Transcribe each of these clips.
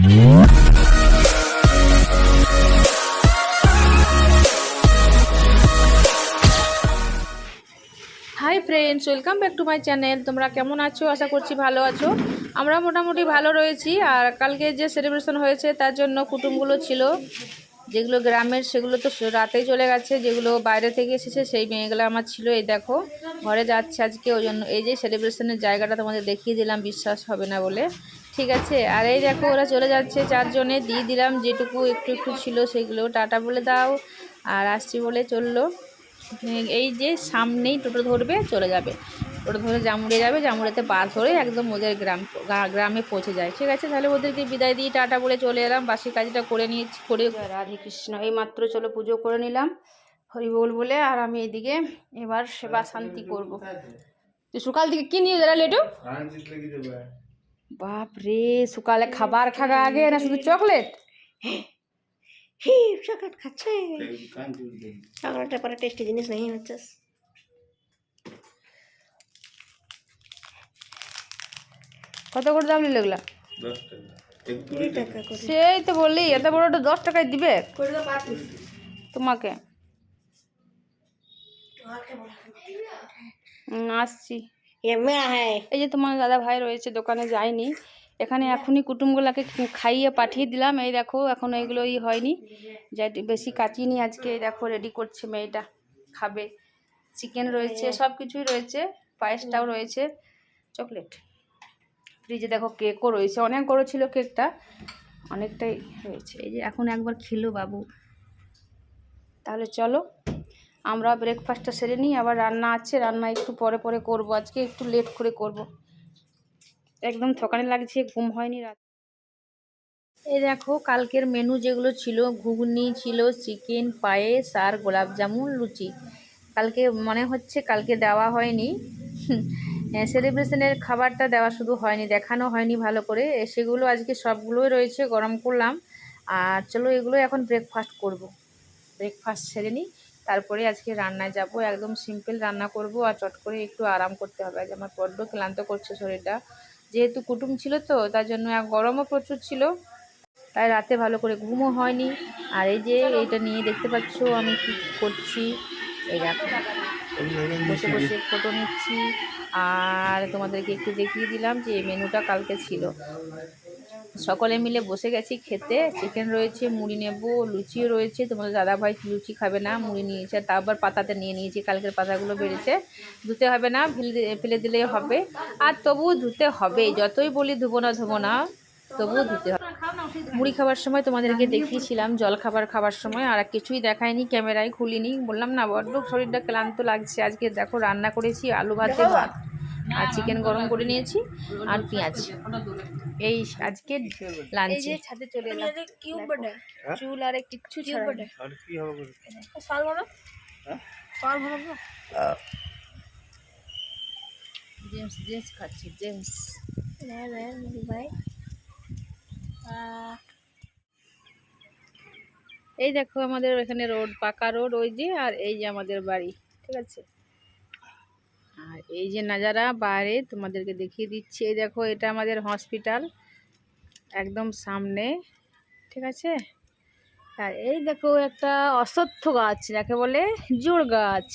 Hi friends welcome back to my channel তোমরা কেমন আছো? আশা করছি ভালো আছো। আমরা মোটামুটি ভালো রয়েছি আর কালকে যে সেলিব্রেশন হয়েছে তার জন্য কুটুমগুলো ছিল। যেগুলো গ্রামের সেগুলো তো রাতেই চলে গেছে, যেগুলো বাইরে থেকে এসেছে সেই মেয়েগুলো আমার ছিল। এই দেখো, ঘরে যাচ্ছে আজকে। ওই জন্য এই যে সেলিব্রেশনের জায়গাটা তোমাদের দেখিয়ে দিলাম, বিশ্বাস হবে না বলে। ঠিক আছে। আর এই দেখো ওরা চলে যাচ্ছে। চারজনে দিয়ে দিলাম যেটুকু একটু একটু ছিল সেগুলো। টাটা বলে দাও। আর আসছি বলে চলল। এই যে সামনেই টোটো ধরবে চলে যাবে। টোটো ধরে জামুড়ে যাবে। জামুড়েতে বাস ধরে একদম ওদের গ্রাম গ্রামে পৌঁছে যায়। ঠিক আছে? তাহলে ওদেরকে বিদায় দিয়ে টাটা বলে চলে এলাম। বাসি কাজটা করে নিয়েছি করে রাধে কৃষ্ণ। এই মাত্র চলো পুজো করে নিলাম। হরি বল। বলে আর আমি এদিকে এবার সেবা শান্তি করব। তুই সকাল থেকে কি নিয়ে দাঁড়ালে একটু বাপ রে সকালে খাবার খাওয়া আগে না শুধু চকলেট? হি চকলেট খাচ্ছে। চকলেটের পরে টেস্টি জিনিস নেই হচ্ছে। কত করে দাম নিলে এগুলা? সেই তো বলি এত বড়টা দশ টাকায় দিবে? তোমাকে? আসছি। এই যে তোমার দাদা ভাই রয়েছে, দোকানে যায়নি। এখানে এখনই কুটুমগুলাকে খাইয়ে পাঠিয়ে দিলাম। এই দেখো, এখন এইগুলো ই হয়নি। যাই, বেশি কাচিনি আজকে। এই দেখো রেডি করছে মেয়েটা। খাবে। চিকেন রয়েছে সব কিছুই রয়েছে। পায়েসটাও রয়েছে। চকলেট ফ্রিজে দেখো কেকও রয়েছে। অনেক বড়ো ছিল কেকটা অনেকটাই রয়েছে। এই যে, এখন একবার খেলো বাবু। তাহলে চলো। আমরা ব্রেকফাস্টটা সেরে নিই, আবার রান্না আছে, রান্না একটু পরে পরে করব। আজকে একটু লেট করে করব। একদম থকানি লাগছে, ঘুম হয়নি রাত। এই দেখো, কালকের মেনু যেগুলো ছিল, ঘুগনি ছিল চিকেন পায়েস আর গোলাপ জামুন লুচি। কালকে মনে হচ্ছে কালকে দেওয়া হয়নি। সেলিব্রেশনের খাবারটা দেওয়া শুধু হয়নি, দেখানো হয়নি ভালো করে। সেগুলো আজকে সবগুলোই রয়েছে, গরম করলাম। আর চলো এগুলো এখন ব্রেকফাস্ট করব। ব্রেকফাস্ট সেরে নিই। তারপরে আজকে রান্নায় যাব, একদম সিম্পল রান্না করব আর চট করে একটু আরাম করতে হবে। আজ আমার বড্ড ক্লান্ত করছে শরীরটা। যেহেতু কুটুম ছিল তো, তার জন্য এক গরমও প্রচুর ছিল। তাই রাতে ভালো করে ঘুমও হয়নি। আর এই যে এইটা নিয়ে দেখতে পাচ্ছ, আমি কি করছি? এই দেখো। বসে বসে ফটো নিচ্ছি। আর তোমাদেরকে একটু দেখিয়ে দিলাম যে মেনুটা কালকে ছিল। সকলে মিলে বসে গেছি খেতে। চিকেন রয়েছে, মুড়ি নেব, লুচিও রয়েছে। তোমাদের দাদাভাই লুচি খাবে না, মুড়ি নিয়েছে। তা আবার পাতাতে নিয়ে নিয়েছি, কালকের পাতাগুলো বেড়েছে। ধুতে হবে না, ফেলে ফেলে দিলেই হবে। আর তবুও ধুতে হবে, যতই বলি ধুবো না ধুবো না, তবুও ধুতে হবে। মুড়ি খাবার সময় তোমাদেরকে দেখিয়েছিলাম, জল খাবার খাবার সময়, আর কিছুই দেখায়নি, ক্যামেরায় খুলিনি। বললাম, না, বড্ড শরীরটা ক্লান্ত লাগছে। আজকে দেখো, রান্না করেছি, আলু ভাতে ভাত। আর চিকেন গরম করে নিয়েছি আর পেঁয়াজ। এই আজকে লাঞ্চে ছাদে চলে এলাম। এই কিউ বড়ে চুল আর কিছু কিচ্ছু ছাড়া আর কি হবে সাল বড় হ্যাঁ? সাল বড় জেমস জেমস খাচ্ছি জেমস না না ভাই। এই দেখো আমাদের এখানে রোড পাকা রোড ওই যে আর এই যে আমাদের বাড়ি। ঠিক আছে? এই যে নাজারা বাইরে তোমাদেরকে দেখিয়ে দিচ্ছি। এই দেখো, এটা আমাদের হসপিটাল, একদম সামনে, ঠিক আছে? আর এই দেখো, একটা অশ্বত্থ গাছ, যাকে বলে জোর গাছ।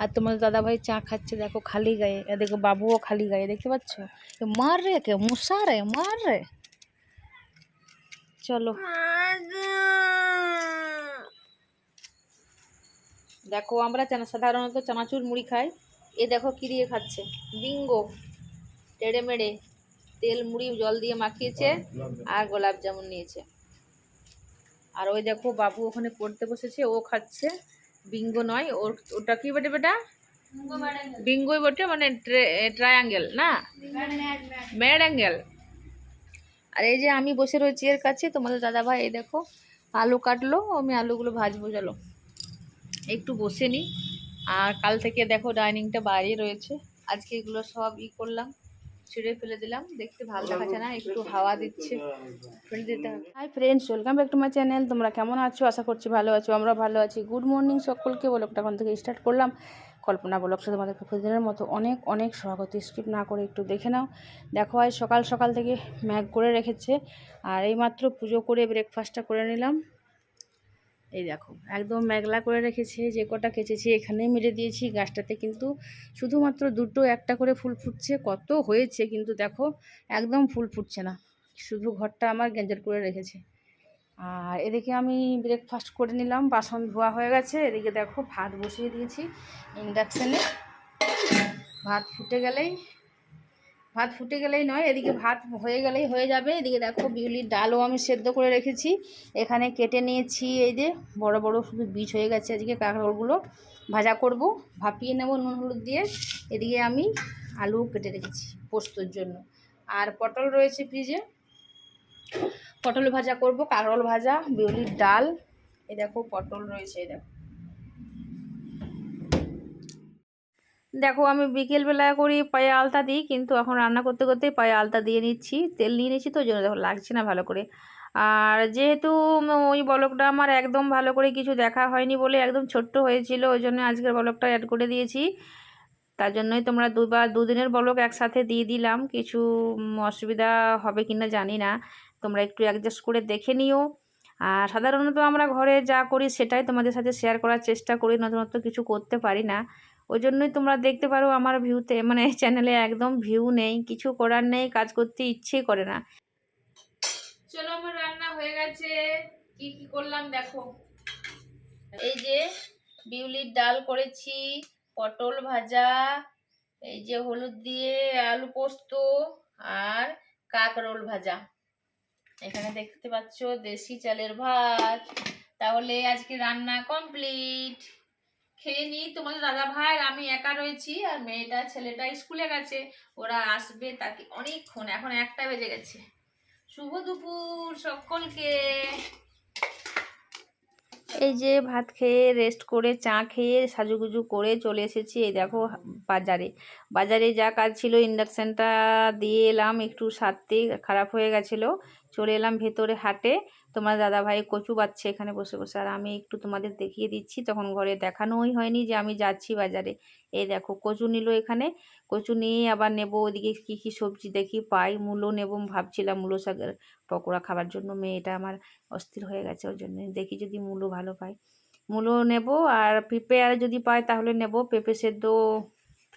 আর তোমার দাদাভাই চা খাচ্ছে, দেখো, খালি গায়ে। দেখো, বাবুও খালি গায়ে, দেখতে পাচ্ছ? মার রে কে মশা রে, মার রে। চলো। দেখো, আমরা সাধারণত চানাচুর মুড়ি খাই। এ দেখো কি দিয়ে খাচ্ছে। বিঙ্গো। টেড়ে মেড়ে তেল মুড়ি জল দিয়ে মাখিয়েছে আর গোলাপ জামুন। নিয়েছে। আর ওই দেখো বাবু ওখানে পড়তে বসেছে ও খাচ্ছে। বিঙ্গো নয় ওর ওটা কি বটে বেটা? বিঙ্গোই বটে মানে ট্রায়াঙ্গেল না? Mad angle. আর এই যে আমি বসে রয়েছি এর কাছে তোমাদের দাদা ভাই এই দেখো আলু কাটলো আমি আলুগুলো ভাজবো চলো। একটু বসে নিই আর কাল থেকে দেখো ডাইনিংটা বাইরে রয়েছে। আজকে এগুলো সব ই করলাম, ছিঁড়ে ফেলে দিলাম। দেখতে ভালো দেখাচ্ছে না, একটু হাওয়া দিচ্ছে। ফেলে দিতে হবে hi friends welcome back to my channel তোমরা কেমন আছো? আশা করছি ভালো আছো, আমরা ভালো আছি। গুড মর্নিং সকলকে। বলো তখন থেকে স্টার্ট করলাম। কল্পনা ব্লগসে তোমাদেরকে প্রতিদিনের মতো অনেক অনেক স্বাগত। স্কিপ না করে একটু দেখে নাও। দেখো, আজ সকাল সকাল থেকে ম্যাগ করে রেখেছে। আর এইমাত্র পুজো করে ব্রেকফাস্টটা করে নিলাম। এই দেখো, একদম মেঘলা করে রেখেছে, যে কটা কেচেছি এখানেই মেরে দিয়েছি, গাছটাতে কিন্তু শুধুমাত্র দুটো একটা করে ফুল ফুটছে, কত হয়েছে কিন্তু দেখো, একদম ফুল ফুটছে না, শুধু ঘরটা আমার গেঞ্জার করে রেখেছে। আর এদিকে আমি ব্রেকফাস্ট করে নিলাম, বাসন ধোয়া হয়ে গেছে, এদিকে দেখো ভাত বসিয়ে দিয়েছি ইন্ডাকশানে ভাত ফুটে গেলেই ভাত ফুটে গেলেই নয়, এদিকে ভাত হয়ে গেলেই হয়ে যাবে। এদিকে দেখো বিউলির ডালও আমি সেদ্ধ করে রেখেছি। এখানে কেটে নিয়েছি এই যে, বড় বড় শুধু বীজ হয়ে গেছে আজকে কাঁকরোলগুলো ভাজা করব। ভাপিয়ে নেব নুন হলুদ দিয়ে। এদিকে আমি আলু কেটে রেখেছি পোস্তর জন্য। আর পটল রয়েছে ফ্রিজে। পটল ভাজা করব কাঁকরোল ভাজা, বিউলির ডাল। এই দেখো পটল রয়েছে এই দেখো। দেখো, আমি বিকেলবেলা করি, পায়ে আলতা দিই, কিন্তু এখন রান্না করতে করতেই পায়ে আলতা দিয়ে নিচ্ছি। তেল নিয়ে নিচ্ছি তো জন্য দেখো লাগছে না ভালো করে। আর যেহেতু ওই বলকটা আমার একদম ভালো করে কিছু দেখা হয়নি বলে একদম ছোট্ট হয়েছিল, ওই জন্য আজকের বলকটা অ্যাড করে দিয়েছি। তার জন্যই তোমরা দুবার, দুদিনের বলক একসাথে দিয়ে দিলাম। কিছু অসুবিধা হবে কি না জানি না। তোমরা একটু অ্যাডজাস্ট করে দেখে নিও। আর সাধারণত আমরা ঘরে যা করি সেটাই তোমাদের সাথে শেয়ার করার চেষ্টা করি, নতুনত্ব কিছু করতে পারি না। ওই জন্যই তোমরা দেখতে পারো আমার ভিউতে মানে চ্যানেলে একদম ভিউ নেই, কিছু করার নেই, কাজ করতে ইচ্ছে করে না। চলো আমার রান্না হয়ে গেছে, কি কি করলাম দেখো। এই যে বিউলির ডাল করেছি, পটল ভাজা, এই যে হলুদ দিয়ে আলু পোস্ত আর কাকরোল ভাজা। এখানে দেখতে পাচ্ছ দেশি চালের ভাত। তাহলে আজকে রান্না কমপ্লিট খেয়ে নিই তোমাদের দাদা ভাই, আমি একা রয়েছি আর মেয়েটা, ছেলেটা স্কুলে গেছে। ওরা আসবে তাকে অনেকক্ষণ, এখন একটা বেজে গেছে। শুভ দুপুর সকলকে। এই যে ভাত খেয়ে রেস্ট করে, চা খেয়ে সাজুগুজু করে চলে এসেছি। এই দেখো বাজারে। বাজারে যা কাজ ছিল ইন্ডাকশানটা দিয়ে এলাম। একটু সারতে, খারাপ হয়ে গেছিল। চলে এলাম ভেতরে হাটে। তোমার দাদাভাই কচু বাচ্ছে এখানে বসে বসে। আর আমি একটু তোমাদের দেখিয়ে দিচ্ছি, তখন ঘরে দেখানোই হয়নি যে আমি যাচ্ছি বাজারে। এই দেখো, কচু নিল এখানে। কচু নিয়ে আবার নেব ওদিকে কী কী সবজি দেখি, পাই, মূলো নেব। ভাবছিলাম মূলো শাকের পকোড়া খাবার জন্য। মেয়েটা আমার অস্থির হয়ে গেছে, ওর জন্য। দেখি যদি মূলো ভালো পাই মূলো নেব আর পেঁপে আর যদি পাই তাহলে নেব। পেঁপে সেদ্ধ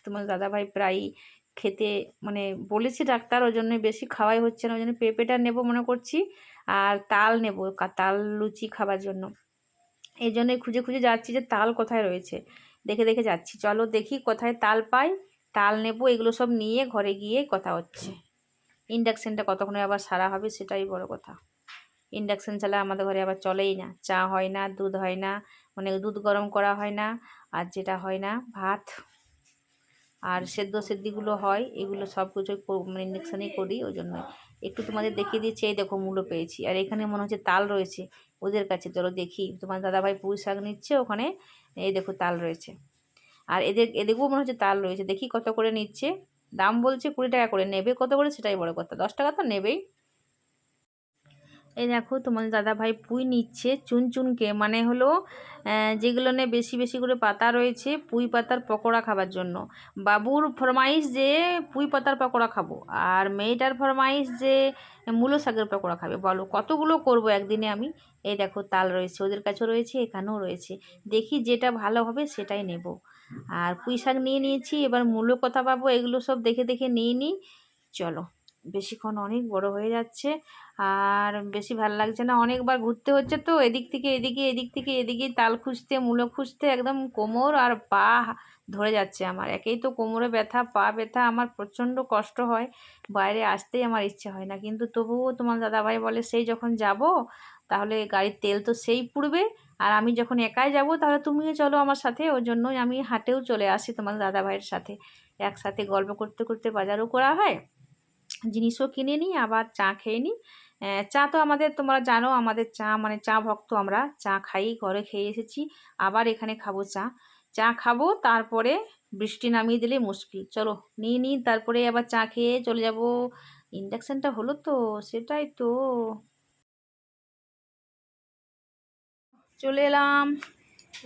তোমার দাদাভাই প্রায়ই খেতে মানে বলেছি ডাক্তার, ওই জন্য বেশি খাওয়াই হচ্ছে না, ওই জন্য পেঁপেটা নেব মনে করছি, আর তাল নেব তাল লুচি খাবার জন্য। এই জন্যই খুঁজে খুঁজে যাচ্ছি যে তাল কোথায় রয়েছে। দেখে দেখে যাচ্ছি। চলো দেখি কোথায় তাল পাই, তাল নেব, এগুলো সব নিয়ে ঘরে গিয়ে কথা হচ্ছে। ইন্ডাকশানটা কতক্ষণে আবার সারা হবে সেটাই বড় কথা। ইন্ডাকশান ছাড়া আমাদের ঘরে আবার চলেই না। চা হয় না, দুধ হয় না মানে দুধ গরম করা হয় না, আর যেটা হয় না, ভাত। আর সেদ্ধ সেদ্ধিগুলো হয়, এগুলো সব কিছু মানে ইন্ডাকশানেই করি, ওই জন্য। একটু তোমাদের দেখিয়ে দিচ্ছি, এই দেখো মূল্য পেয়েছি। আর এখানে মনে হচ্ছে তাল রয়েছে, ওদের কাছে। চলো দেখি, তোমার দাদাভাই পুঁই শাক নিচ্ছে ওখানে, এই দেখো তাল রয়েছে। আর এদের, এদিকেও মনে হচ্ছে তাল রয়েছে। দেখি কত করে নিচ্ছে। দাম বলছে কুড়ি টাকা করে, নেবে কত করে সেটাই বড় কথা। দশ টাকা তো নেবেই। এই দেখো তোমাদের দাদা ভাই পুঁই নিচ্ছে চুন চুনকে মানে হলো যেগুলো নিয়ে বেশি বেশি করে পাতা রয়েছে পুঁই পাতার পকোড়া খাবার জন্য। বাবুর ফরমাইশ যে পুঁই পাতার পকোড়া খাব, আর মেয়েটার ফরমাইশ যে মূলো শাকের পকোড়া খাবে। বলো, কতগুলো করব একদিনে আমি? এই দেখো, তাল রয়েছে, ওদের কাছেও রয়েছে, এখানেও রয়েছে। দেখি যেটা ভালো হবে সেটাই নেব। আর পুঁই শাক নিয়ে নিয়েছি, এবার মূলো কথা পাবো, এগুলো সব দেখে দেখে নিয়ে নিই। চলো, বেশিক্ষণ অনেক বড় হয়ে যাচ্ছে। আর বেশি ভালো লাগছে না। অনেকবার ঘুরতে হচ্ছে তো, এদিক থেকে এদিকে, এদিক থেকে এদিকে, তাল খুঁজতে, মূলো খুঁজতে, একদম কোমর আর পা ধরে যাচ্ছে আমার। একেই তো কোমরে ব্যথা, পা ব্যথা, আমার প্রচণ্ড কষ্ট হয়। বাইরে আসতেই আমার ইচ্ছে হয় না। কিন্তু তবুও তোমার দাদাভাই বলে, সেই যখন যাব, তাহলে গাড়ির তেল তো সেই পুড়বে। আর আমি যখন একাই যাব, তাহলে তুমিও চলো আমার সাথে। ওই জন্যই আমি হাটেও চলে আসি তোমার দাদাভাইয়ের সাথে। একসাথে গল্প করতে করতে বাজারও করা হয়। জিনিসও কিনে নিই, আবার চা খেয়ে নিই। চা তো আমাদের, তোমরা জানো আমাদের চা মানে চা ভক্ত আমরা। চা খাই, ঘরে খেয়ে এসেছি। আবার এখানে খাব চা। চা খাব, তারপরে বৃষ্টি নামিয়ে দিলে মুশকিল। চলো, নিয়ে নিই, তারপরে আবার চা খেয়ে চলে যাব। ইন্ডাকশানটা হলো তো, সেটাই তো। চলে এলাম।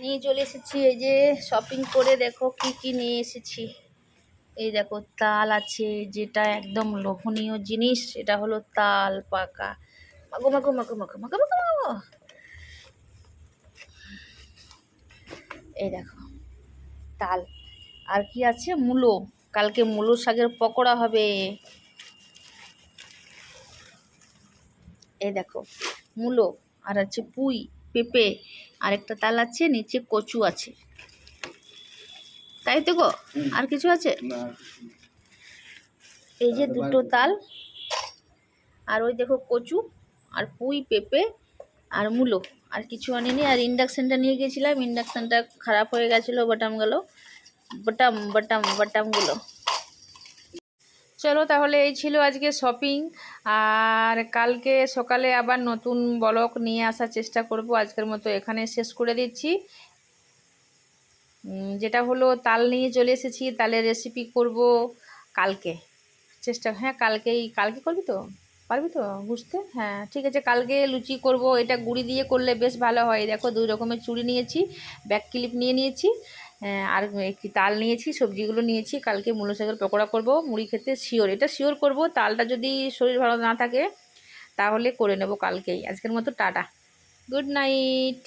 নিয়ে চলে এসেছি, এই যে শপিং করে দেখো কি কি নিয়ে এসেছি। এই দেখো, তাল আছে, যেটা একদম লোভনীয় জিনিস এটা হলো তাল পাকা। মাগো মাগো মাগো মাগো মাগো মাগো মাগো এই দেখো, তাল। আর কি আছে? মূলো। কালকে মূলো শাকের পকোড়া হবে। এই দেখো, মূলো। আর আছে পুঁই, পেঁপে। আর একটা তাল আছে, নিচে কচু আছে। তাই তো গো? আর কিছু আছে? এই যে দুটো তাল আর ওই দেখো কচু আর পুঁই পেঁপে আর মূলো। আর কিছু আনিনি আর ইন্ডাকশানটা নিয়ে গেছিলাম। ইন্ডাকশানটা খারাপ হয়ে গেছিল বাটামগুলো বাটাম বাটাম বাটামগুলো। চলো তাহলে এই ছিল আজকে শপিং আর কালকে সকালে আবার নতুন ব্লক নিয়ে আসার চেষ্টা করব। আজকের মতো এখানে শেষ করে দিচ্ছি। যেটা হলো তাল নিয়ে চলে এসেছি তালের রেসিপি করব কালকে। চেষ্টা হ্যাঁ কালকেই কালকে করবি তো? পারবি তো বুঝতে হ্যাঁ ঠিক আছে কালকে লুচি করব। এটা গুড়ি দিয়ে করলে বেশ ভালো হয়। দেখো দুই রকমের চুড়ি নিয়েছি ব্যাক ক্লিপ নিয়ে নিয়েছি হ্যাঁ, আর একটি তাল নিয়েছি সবজিগুলো নিয়েছি। কালকে মূলো শাকের পকোড়া করব মুড়ি খেতে শিওর এটা শিওর করব তালটা যদি শরীর ভালো না থাকে তাহলে করে নেব কালকেই। আজকের মতো টাটা। Good night